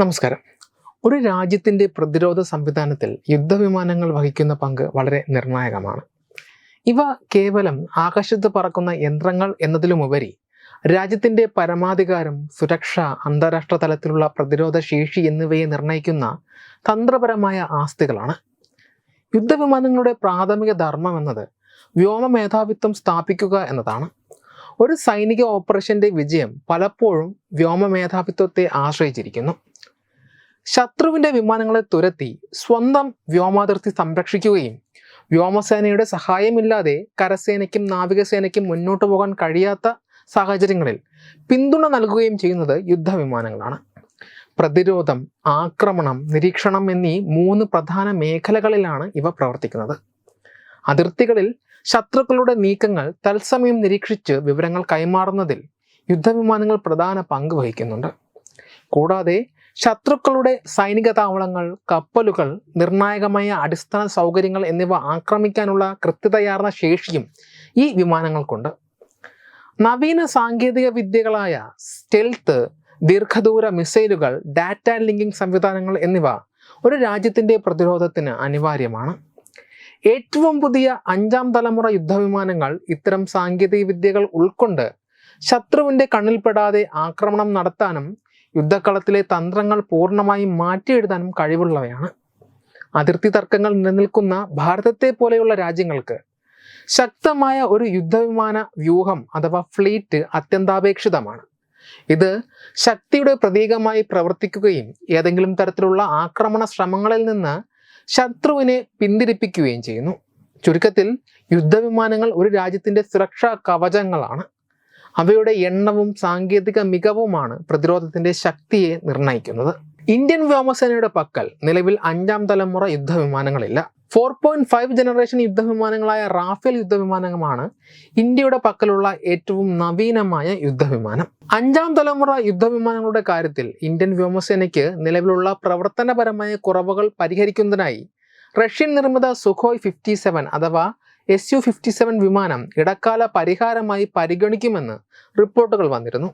നമസ്കാരം. ഒരു രാജ്യത്തിന്റെ പ്രതിരോധ സംവിധാനത്തിൽ യുദ്ധവിമാനങ്ങൾ വഹിക്കുന്ന പങ്ക് വളരെ നിർണായകമാണ്. ഇവ കേവലം ആകാശത്ത് പറക്കുന്ന യന്ത്രങ്ങൾ എന്നതിലുമുപരി രാജ്യത്തിന്റെ പരമാധികാരം സുരക്ഷ അന്താരാഷ്ട്ര തലത്തിലുള്ള പ്രതിരോധ ശേഷി എന്നിവയെ നിർണയിക്കുന്ന തന്ത്രപരമായ ആസ്തികളാണ്. യുദ്ധവിമാനങ്ങളുടെ പ്രാഥമിക ധർമ്മം എന്നത് വ്യോമ മേധാവിത്വം സ്ഥാപിക്കുക എന്നതാണ്. ഒരു സൈനിക ഓപ്പറേഷന്റെ വിജയം പലപ്പോഴും വ്യോമ മേധാവിത്വത്തെ ആശ്രയിച്ചിരിക്കുന്നു. ശത്രുവിന്റെ വിമാനങ്ങളെ തുരത്തി സ്വന്തം വ്യോമാതിർത്തി സംരക്ഷിക്കുകയും വ്യോമസേനയുടെ സഹായമില്ലാതെ കരസേനയ്ക്കും നാവികസേനയ്ക്കും മുന്നോട്ട് പോകാൻ കഴിയാത്ത സാഹചര്യങ്ങളിൽ പിന്തുണ നൽകുകയും ചെയ്യുന്നത് യുദ്ധവിമാനങ്ങളാണ്. പ്രതിരോധം ആക്രമണം നിരീക്ഷണം എന്നീ മൂന്ന് പ്രധാന മേഖലകളിലാണ് ഇവ പ്രവർത്തിക്കുന്നത്. അതിർത്തികളിൽ ശത്രുക്കളുടെ നീക്കങ്ങൾ തത്സമയം നിരീക്ഷിച്ച് വിവരങ്ങൾ കൈമാറുന്നതിൽ യുദ്ധവിമാനങ്ങൾ പ്രധാന പങ്ക് വഹിക്കുന്നുണ്ട്. കൂടാതെ ശത്രുക്കളുടെ സൈനിക താവളങ്ങൾ കപ്പലുകൾ നിർണായകമായ അടിസ്ഥാന സൗകര്യങ്ങൾ എന്നിവ ആക്രമിക്കാനുള്ള കൃത്യതയാർന്ന ശേഷിയും ഈ വിമാനങ്ങൾക്കുണ്ട്. നവീന സാങ്കേതിക വിദ്യകളായ സ്റ്റെൽത്ത് ദീർഘദൂര മിസൈലുകൾ ഡാറ്റ ലിങ്കിംഗ് സംവിധാനങ്ങൾ എന്നിവ ഒരു രാജ്യത്തിന്റെ പ്രതിരോധത്തിന് അനിവാര്യമാണ്. ഏറ്റവും പുതിയ അഞ്ചാം തലമുറ യുദ്ധവിമാനങ്ങൾ ഇത്തരം സാങ്കേതിക വിദ്യകൾ ഉൾക്കൊണ്ട് ശത്രുവിന്റെ കണ്ണിൽപ്പെടാതെ ആക്രമണം നടത്താനും യുദ്ധക്കളത്തിലെ തന്ത്രങ്ങൾ പൂർണമായും മാറ്റിയെഴുതാനും കഴിവുള്ളവയാണ്. അതിർത്തി തർക്കങ്ങൾ നിലനിൽക്കുന്ന ഭാരതത്തെ പോലെയുള്ള രാജ്യങ്ങൾക്ക് ശക്തമായ ഒരു യുദ്ധവിമാന വ്യൂഹം അഥവാ ഫ്ലീറ്റ് അത്യന്താപേക്ഷിതമാണ്. ഇത് ശക്തിയുടെ പ്രതീകമായി പ്രവർത്തിക്കുകയും ഏതെങ്കിലും തരത്തിലുള്ള ആക്രമണ ശ്രമങ്ങളിൽ നിന്ന് ശത്രുവിനെ പിന്തിരിപ്പിക്കുകയും ചെയ്യുന്നു. ചുരുക്കത്തിൽ യുദ്ധവിമാനങ്ങൾ ഒരു രാജ്യത്തിന്റെ സുരക്ഷാ കവചങ്ങളാണ്. അവയുടെ എണ്ണവും സാങ്കേതിക മികവുമാണ് പ്രതിരോധത്തിന്റെ ശക്തിയെ നിർണയിക്കുന്നത്. ഇന്ത്യൻ വ്യോമസേനയുടെ പക്കൽ നിലവിൽ അഞ്ചാം തലമുറ യുദ്ധവിമാനങ്ങളില്ല. ഫോർ പോയിന്റ് ഫൈവ് ജനറേഷൻ യുദ്ധവിമാനങ്ങളായ റാഫേൽ യുദ്ധവിമാനമാണ് ഇന്ത്യയുടെ പക്കലുള്ള ഏറ്റവും നവീനമായ യുദ്ധവിമാനം. അഞ്ചാം തലമുറ യുദ്ധവിമാനങ്ങളുടെ കാര്യത്തിൽ ഇന്ത്യൻ വ്യോമസേനയ്ക്ക് നിലവിലുള്ള പ്രവർത്തനപരമായ കുറവുകൾ പരിഹരിക്കുന്നതിനായി റഷ്യൻ നിർമ്മിത സുഖോയ് ഫിഫ്റ്റി സെവൻ അഥവാ എസ് യു ഫിഫ്റ്റി സെവൻ വിമാനം ഇടക്കാല പരിഹാരമായി പരിഗണിക്കുമെന്ന് റിപ്പോർട്ടുകൾ വന്നിരുന്നു.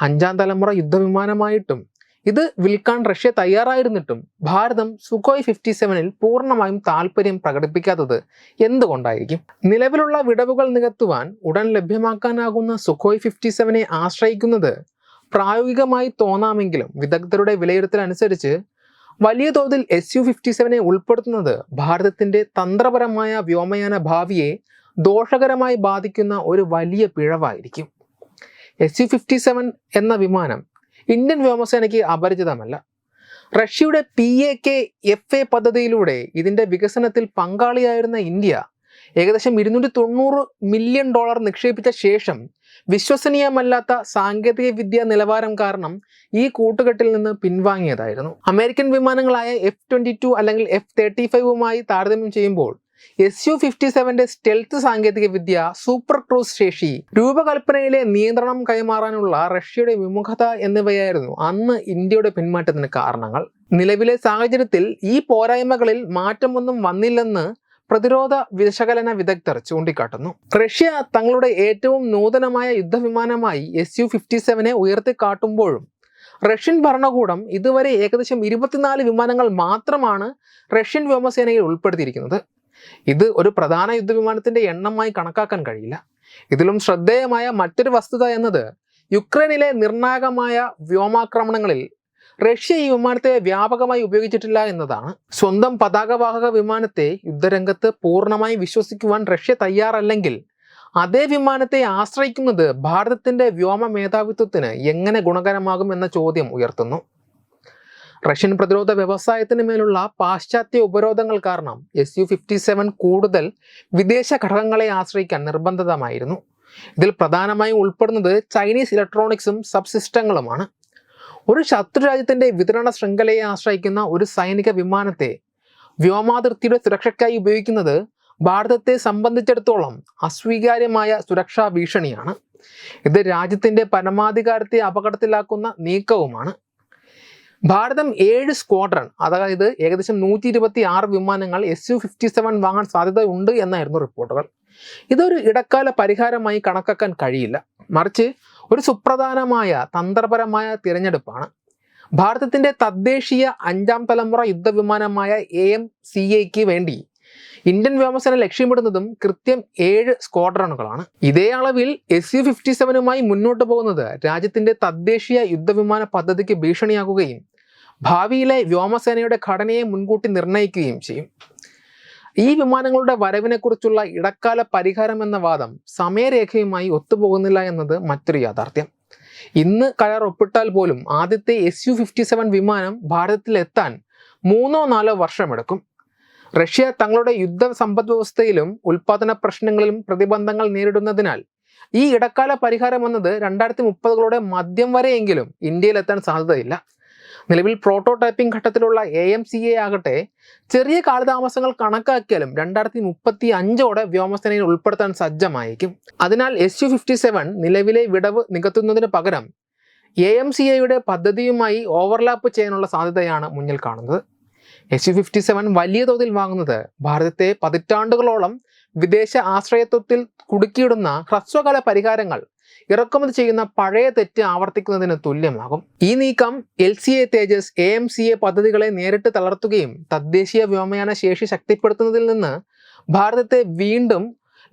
അഞ്ചാം തലമുറ യുദ്ധവിമാനമായിട്ടും ഇത് വിൽക്കാൻ റഷ്യ തയ്യാറായിരുന്നിട്ടും ഭാരതം സുഖോയ് ഫിഫ്റ്റി സെവനിൽ പൂർണമായും താല്പര്യം പ്രകടിപ്പിക്കാത്തത് എന്തുകൊണ്ടായിരിക്കും? നിലവിലുള്ള വിടവുകൾ നികത്തുവാൻ ഉടൻ ലഭ്യമാക്കാനാകുന്ന സുഖോയ് ഫിഫ്റ്റി സെവനെ ആശ്രയിക്കുന്നത് പ്രായോഗികമായി തോന്നാമെങ്കിലും വിദഗ്ധരുടെ വിലയിരുത്തൽ അനുസരിച്ച് വലിയ തോതിൽ എസ് യു ഫിഫ്റ്റി സെവനെ ഉൾപ്പെടുത്തുന്നത് ഭാരതത്തിന്റെ തന്ത്രപരമായ വ്യോമയാന ഭാവിയെ ദോഷകരമായി ബാധിക്കുന്ന ഒരു വലിയ പിഴവായിരിക്കും. എസ് യു ഫിഫ്റ്റി സെവൻ എന്ന വിമാനം ഇന്ത്യൻ വ്യോമസേനയ്ക്ക് അപരിചിതമല്ല. റഷ്യയുടെ P A K F A പദ്ധതിയിലൂടെ ഇതിന്റെ വികസനത്തിൽ പങ്കാളിയായിരുന്ന ഇന്ത്യ ഏകദേശം ഇരുന്നൂറ്റി തൊണ്ണൂറ് മില്യൺ ഡോളർ നിക്ഷേപിച്ച ശേഷം വിശ്വസനീയമല്ലാത്ത സാങ്കേതിക വിദ്യ നിലവാരം കാരണം ഈ കൂട്ടുകെട്ടിൽ നിന്ന് പിൻവാങ്ങിയതായിരുന്നു. അമേരിക്കൻ വിമാനങ്ങളായ എഫ് ട്വന്റി ടു അല്ലെങ്കിൽ എഫ് തേർട്ടി ഫൈവുമായി താരതമ്യം ചെയ്യുമ്പോൾ എസ് യു ഫിഫ്റ്റി സെവന്റെ സ്റ്റെൽത്ത് സാങ്കേതിക വിദ്യ സൂപ്പർ ക്രൂസ് ശേഷി രൂപകൽപ്പനയിലെ നിയന്ത്രണം കൈമാറാനുള്ള റഷ്യയുടെ വിമുഖത എന്നിവയായിരുന്നു അന്ന് ഇന്ത്യയുടെ പിന്മാറ്റത്തിന് കാരണങ്ങൾ. നിലവിലെ സാഹചര്യത്തിൽ ഈ പോരായ്മകളിൽ മാറ്റമൊന്നും വന്നില്ലെന്ന് പ്രതിരോധ വിശകലന വിദഗ്ധർ ചൂണ്ടിക്കാട്ടുന്നു. റഷ്യ തങ്ങളുടെ ഏറ്റവും നൂതനമായ യുദ്ധവിമാനമായി എസ് യു ഫിഫ്റ്റി സെവനെ ഉയർത്തിക്കാട്ടുമ്പോഴും റഷ്യൻ ഭരണകൂടം ഇതുവരെ ഏകദേശം ഇരുപത്തിനാല് വിമാനങ്ങൾ മാത്രമാണ് റഷ്യൻ വ്യോമസേനയിൽ ഉൾപ്പെടുത്തിയിരിക്കുന്നത്. ഇത് ഒരു പ്രധാന യുദ്ധവിമാനത്തിന്റെ എണ്ണമായി കണക്കാക്കാൻ കഴിയില്ല. ഇതിലും ശ്രദ്ധേയമായ മറ്റൊരു വസ്തുത എന്നത് യുക്രൈനിലെ നിർണായകമായ വ്യോമാക്രമണങ്ങളിൽ റഷ്യ ഈ വിമാനത്തെ വ്യാപകമായി ഉപയോഗിച്ചിട്ടില്ല എന്നതാണ്. സ്വന്തം പതാകവാഹക വിമാനത്തെ യുദ്ധരംഗത്ത് പൂർണമായി വിശ്വസിക്കുവാൻ റഷ്യ തയ്യാറല്ലെങ്കിൽ അതേ വിമാനത്തെ ആശ്രയിക്കുന്നത് ഭാരതത്തിന്റെ വ്യോമ മേധാവിത്വത്തിന് എങ്ങനെ ഗുണകരമാകും എന്ന ചോദ്യം ഉയർത്തുന്നു. റഷ്യൻ പ്രതിരോധ വ്യവസായത്തിന് മേലുള്ള പാശ്ചാത്യ ഉപരോധങ്ങൾ കാരണം എസ് യു ഫിഫ്റ്റി സെവൻ കൂടുതൽ വിദേശ ഘടകങ്ങളെ ആശ്രയിക്കാൻ നിർബന്ധിതമായിരുന്നു. ഇതിൽ പ്രധാനമായും ഉൾപ്പെടുന്നത് ചൈനീസ് ഇലക്ട്രോണിക്സും സബ്സിസ്റ്റങ്ങളുമാണ്. ഒരു ശത്രുരാജ്യത്തിന്റെ വിതരണ ശൃംഖലയെ ആശ്രയിക്കുന്ന ഒരു സൈനിക വിമാനത്തെ വ്യോമാതിർത്തിയുടെ സുരക്ഷയ്ക്കായി ഉപയോഗിക്കുന്നത് ഭാരതത്തെ സംബന്ധിച്ചിടത്തോളം അസ്വീകാര്യമായ സുരക്ഷാ ഭീഷണിയാണ്. ഇത് രാജ്യത്തിന്റെ പരമാധികാരത്തെ അപകടത്തിലാക്കുന്ന നീക്കവുമാണ്. ഭാരതം ഏഴ് സ്ക്വാഡ്രൺ അതായത് ഏകദേശം നൂറ്റി ഇരുപത്തി ആറ് വിമാനങ്ങൾ എസ് യു ഫിഫ്റ്റി സെവൻ വാങ്ങാൻ സാധ്യതയുണ്ട് എന്നായിരുന്നു റിപ്പോർട്ടുകൾ. ഇതൊരു ഇടക്കാല പരിഹാരമായി കണക്കാക്കാൻ കഴിയില്ല. മറിച്ച് ഒരു സുപ്രധാനമായ തന്ത്രപരമായ തിരഞ്ഞെടുപ്പാണ്. ഭാരതത്തിന്റെ തദ്ദേശീയ അഞ്ചാം തലമുറ യുദ്ധവിമാനമായ എ എം സി എക്ക് വേണ്ടി ഇന്ത്യൻ വ്യോമസേന ലക്ഷ്യമിടുന്നതും കൃത്യം ഏഴ് സ്ക്വാഡ്രണുകളാണ്. ഇതേ അളവിൽ എസ് യു ഫിഫ്റ്റി സെവനുമായി മുന്നോട്ട് പോകുന്നത് രാജ്യത്തിന്റെ തദ്ദേശീയ യുദ്ധവിമാന പദ്ധതിക്ക് ഭീഷണിയാകുകയും ഭാവിയിലെ വ്യോമസേനയുടെ ഘടനയെ മുൻകൂട്ടി നിർണയിക്കുകയും ചെയ്യും. ഈ വിമാനങ്ങളുടെ വരവിനെക്കുറിച്ചുള്ള ഇടക്കാല പരിഹാരം എന്ന വാദം സമയരേഖയുമായി ഒത്തുപോകുന്നില്ല എന്നത് മറ്റൊരു യാഥാർത്ഥ്യം. ഇന്ന് കരാർ ഒപ്പിട്ടാൽ പോലും ആദ്യത്തെ എസ് യു ഫിഫ്റ്റി സെവൻ വിമാനം ഭാരതത്തിൽ എത്താൻ മൂന്നോ നാലോ വർഷമെടുക്കും. റഷ്യ തങ്ങളുടെ യുദ്ധ സമ്പദ് വ്യവസ്ഥയിലും ഉൽപാദന പ്രശ്നങ്ങളിലും പ്രതിബന്ധങ്ങൾ നേരിടുന്നതിനാൽ ഈ ഇടക്കാല പരിഹാരം എന്നത് രണ്ടായിരത്തി മുപ്പതുകളുടെ മധ്യം വരെയെങ്കിലും ഇന്ത്യയിൽ എത്താൻ സാധ്യതയില്ല. നിലവിൽ പ്രോട്ടോടൈപ്പിംഗ് ഘട്ടത്തിലുള്ള എ എം സി എ ആകട്ടെ ചെറിയ കാലതാമസങ്ങൾ കണക്കാക്കിയാലും രണ്ടായിരത്തി മുപ്പത്തി അഞ്ചോടെ വ്യോമസേനയിൽ ഉൾപ്പെടുത്താൻ സജ്ജമായിരിക്കും അതിനാൽ എസ് യു ഫിഫ്റ്റി സെവൻ നിലവിലെ വിടവ് നികത്തുന്നതിന് പകരം എ എം സി എയുടെ പദ്ധതിയുമായി ഓവർലാപ്പ് ചെയ്യാനുള്ള സാധ്യതയാണ് മുന്നിൽ കാണുന്നത്. എസ് യു ഫിഫ്റ്റി സെവൻ വലിയ തോതിൽ വാങ്ങുന്നത് ഭാരതത്തെ പതിറ്റാണ്ടുകളോളം വിദേശ ആശ്രയത്വത്തിൽ കുടുക്കിയിടുന്ന ഹ്രസ്വകാല പരിഹാരങ്ങൾ ഇറക്കുമതി ചെയ്യുന്ന പഴയ തെറ്റ് ആവർത്തിക്കുന്നതിന് തുല്യമാകും. ഈ നീക്കം L C A Tejas A M C A പദ്ധതികളെ നേരിട്ട് തളർത്തുകയും തദ്ദേശീയ വ്യോമയാന ശേഷി ശക്തിപ്പെടുത്തുന്നതിൽ നിന്ന് ഭാരതത്തെ വീണ്ടും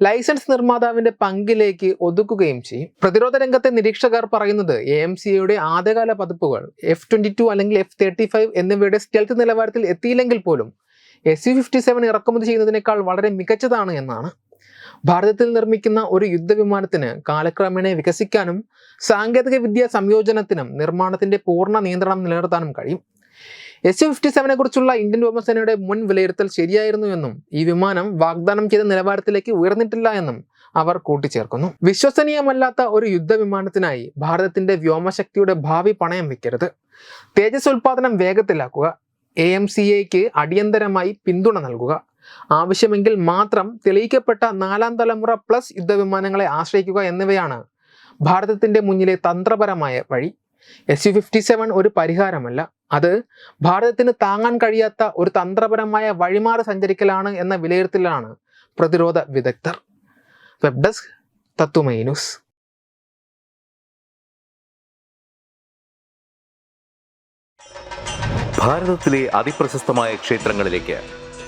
ലൈസൻസ് നിർമ്മാതാവിന്റെ പങ്കിലേക്ക് ഒതുക്കുകയും ചെയ്യും. പ്രതിരോധ രംഗത്തെ നിരീക്ഷകർ പറയുന്നത് എ എം സിയുടെ ആദ്യകാല പതിപ്പുകൾ എഫ് ട്വന്റി ടു അല്ലെങ്കിൽ എഫ് തേർട്ടി ഫൈവ് എന്നിവയുടെ സ്റ്റെൽത്ത് നിലവാരത്തിൽ എത്തിയില്ലെങ്കിൽ പോലും എസ് യു ഫിഫ്റ്റി സെവൻ ഇറക്കുമതി ചെയ്യുന്നതിനേക്കാൾ വളരെ മികച്ചതാണ് എന്നാണ് ഭാരതത്തിൽ നിർമ്മിക്കുന്ന ഒരു യുദ്ധവിമാനത്തിന് കാലക്രമേണ വികസിക്കാനും സാങ്കേതിക വിദ്യ സംയോജനത്തിനും നിർമ്മാണത്തിന്റെ പൂർണ നിയന്ത്രണം നിലനിർത്താനും കഴിയും. എസ് ഫിഫ്റ്റി സെവനെ കുറിച്ചുള്ള ഇന്ത്യൻ വ്യോമസേനയുടെ മുൻ വിലയിരുത്തൽ ശരിയായിരുന്നു എന്നും ഈ വിമാനം വാഗ്ദാനം ചെയ്ത നിലവാരത്തിലേക്ക് ഉയർന്നിട്ടില്ല എന്നും അവർ കൂട്ടിച്ചേർക്കുന്നു. വിശ്വസനീയമല്ലാത്ത ഒരു യുദ്ധവിമാനത്തിനായി ഭാരതത്തിന്റെ വ്യോമശക്തിയുടെ ഭാവി പണയം വെക്കരുത്. തേജസ് ഉൽപാദനം വേഗത്തിലാക്കുക. എ എം സി എക്ക് അടിയന്തരമായി പിന്തുണ നൽകുക. ആവശ്യമെങ്കിൽ മാത്രം തെളിയിക്കപ്പെട്ട നാലാം തലമുറ പ്ലസ് യുദ്ധവിമാനങ്ങളെ ആശ്രയിക്കുക എന്നിവയാണ് ഭാരതത്തിന്റെ മുന്നിലെ തന്ത്രപരമായ വഴി. എസ് യു ഫിഫ്റ്റി സെവൻ ഒരു പരിഹാരമല്ല. അത് ഭാരതത്തിന് താങ്ങാൻ കഴിയാത്ത ഒരു തന്ത്രപരമായ വഴിമാറി സഞ്ചരിക്കലാണ് എന്ന വിലയിരുത്തലാണ് പ്രതിരോധ വിദഗ്ധർ. വെബ് ഡെസ്ക് ന്യൂസ് ഭാരതത്തിലെ ക്ഷേത്രങ്ങളിലേക്ക്